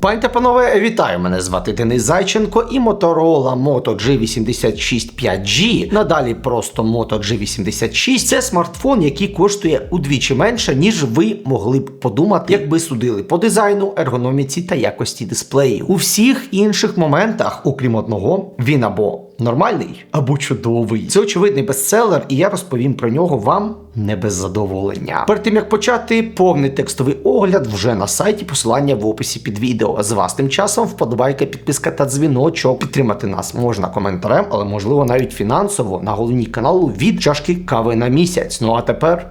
Пані та панове, вітаю! Мене звати Денис Зайченко і Motorola Moto G86 5G, надалі просто Moto G86 це смартфон, який коштує удвічі менше, ніж ви могли б подумати, якби судили по дизайну, ергономіці та якості дисплеїв. У всіх інших моментах, окрім одного, він або нормальний, або чудовий. Це очевидний бестселер, і я розповім про нього вам не без задоволення. Перед тим як почати повний текстовий огляд вже на сайті, посилання в описі під відео. З вас тим часом вподобайка, підписка та дзвіночок. Підтримати нас можна коментарем, але можливо навіть фінансово на головні каналу від чашки кави на місяць. Ну а тепер.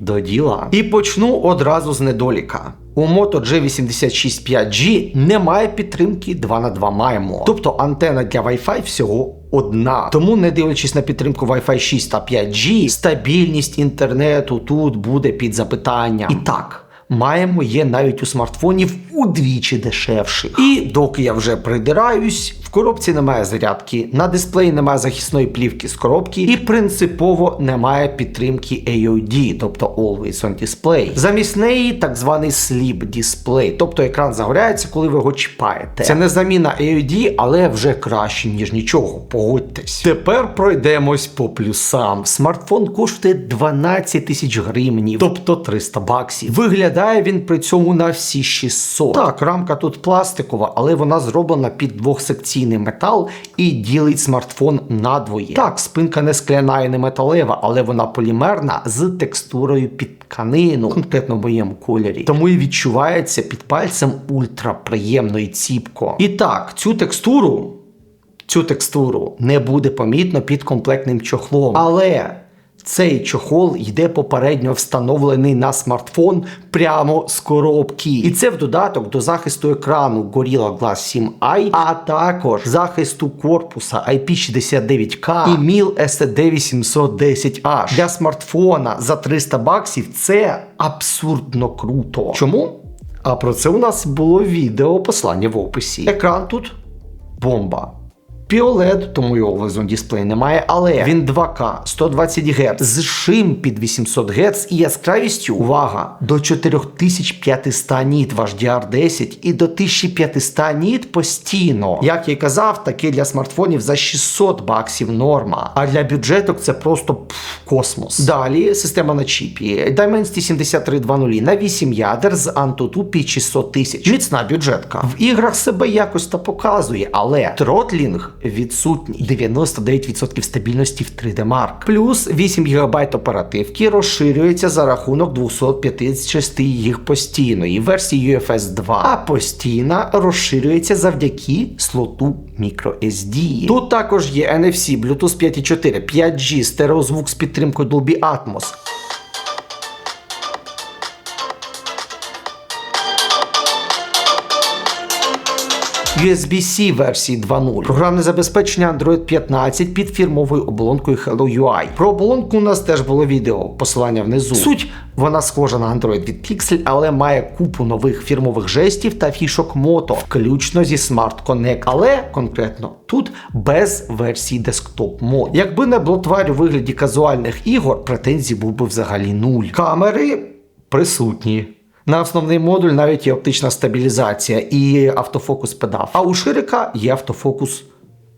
До діла. І почну одразу з недоліка. У Moto G86 5G немає підтримки 2 на 2 маємо. Тобто антена для Wi-Fi всього одна. Тому, не дивлячись на підтримку Wi-Fi 6 та 5G, стабільність інтернету тут буде під запитанням. І так. Маємо є навіть у смартфонів удвічі дешевших. І доки я вже придираюсь, коробці немає зарядки, на дисплеї немає захисної плівки з коробки, і принципово немає підтримки AOD, тобто Always on Display. Замість неї так званий Sleep Display, тобто екран загоряється, коли ви його чіпаєте. Це не заміна AOD, але вже краще, ніж нічого. Погодьтесь. Тепер пройдемось по плюсам. Смартфон коштує 12 тисяч гривень, тобто 300 баксів. Виглядає він при цьому на всі 600. Так, рамка тут пластикова, але вона зроблена під двохсекційний метал і ділить смартфон надвоє. Так, спинка не скляна і не металева, але вона полімерна з текстурою під тканину, конкретно в моєму кольорі. Тому і відчувається під пальцем ультраприємно і ціпко. І так, цю текстуру. Цю текстуру не буде помітно під комплектним чохлом. Але цей чохол йде попередньо встановлений на смартфон прямо з коробки. І це в додаток до захисту екрану Gorilla Glass 7i, а також захисту корпуса IP69K і MIL STD 810H. Для смартфона за 300 баксів це абсурдно круто. Чому? А про це у нас було відео послання в описі. Екран тут бомба. POLED, тому його on Display немає, але він 2К 120 Гц з шим під 800 Гц і яскравістю, увага, до 4500 ніт в HDR10 і до 1500 ніт постійно. Як я й казав, таке для смартфонів за 600 баксів норма. А для бюджеток це просто пф, космос. Далі система на чіпі Dimensity 7320 на 8 ядер з Antutu під 600 тисяч. Міцна бюджетка. В іграх себе якось та показує, але тротлінг відсутній. 99% стабільності в 3D Mark. Плюс 8 ГБ оперативки розширюється за рахунок 256 їх постійної версії UFS 2, постійна розширюється завдяки слоту microSD. Тут також є NFC, Bluetooth 5.4, 5G, стереозвук з підтримкою Dolby Atmos. USB-C версії 2.0, програмне забезпечення Android 15 під фірмовою оболонкою Hello UI. Про оболонку у нас теж було відео, посилання внизу. Суть вона схожа на Android від Pixel, але має купу нових фірмових жестів та фішок Moto, включно зі Smart Connect. Але конкретно тут без версії Desktop Mode. Якби не блотварь у вигляді казуальних ігор, претензій був би взагалі нуль. Камери присутні. На основний модуль навіть є оптична стабілізація і автофокус педав. А у Ширика є автофокус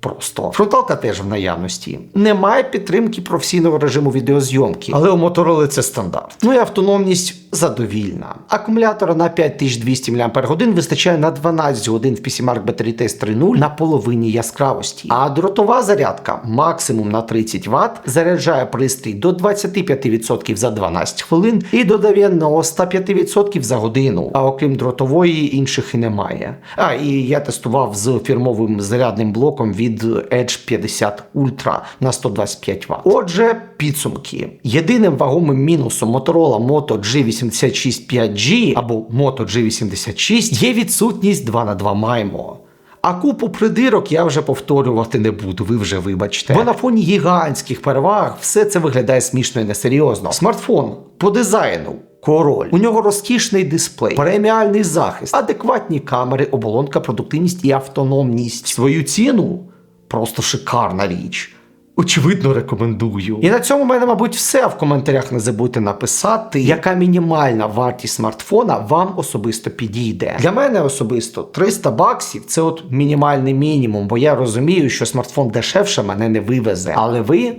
просто. Фронталка теж в наявності. Немає підтримки професійного режиму відеозйомки, але у Motorola це стандарт. Ну і автономність задовільна. Акумулятора на 5200 мАч вистачає на 12 годин в PCMark Battery Test 3.0 на половині яскравості. А дротова зарядка максимум на 30 Вт заряджає пристрій до 25% за 12 хвилин і до 95% за годину. А окрім дротової, інших і немає. А і я тестував з фірмовим зарядним блоком від Edge 50 Ultra на 125 Вт. Отже, підсумки. Єдиним вагомим мінусом Motorola Moto G86 5G або Moto G86 є відсутність 2 на 2 MIMO. А купу придирок я вже повторювати не буду, ви вже вибачте. Бо на фоні гігантських переваг все це виглядає смішно і несерйозно. Смартфон по дизайну. Король. У нього розкішний дисплей, преміальний захист, адекватні камери, оболонка, продуктивність і автономність. Свою ціну просто шикарна річ. Очевидно, рекомендую. І на цьому в мене, мабуть, все. В коментарях не забудьте написати, яка мінімальна вартість смартфона вам особисто підійде. Для мене особисто 300 баксів це от мінімальний мінімум, бо я розумію, що смартфон дешевше мене не вивезе. Але ви.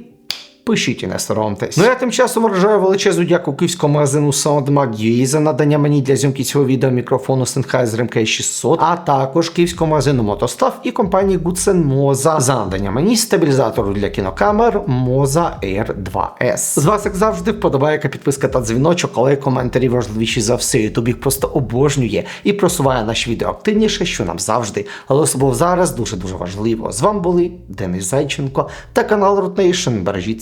Пишіть і не соромтесь. Ну я тим часом вражаю величезну дяку київському магазину SoundMag.ua за надання мені для зйомки цього відео мікрофону Sennheiser MK600, а також київському магазину Мотостав і компанії Goodsen Moza за надання мені стабілізатору для кінокамер Moza Air 2S. З вас, як завжди, вподобайка, підписка та дзвіночок, але коментарі важливіші за все. Ютуб їх просто обожнює і просуває наші відео активніше, що нам завжди. Але особливо зараз дуже дуже важливо. З вами були Денис Зайченко та канал Root Nation. Бережіть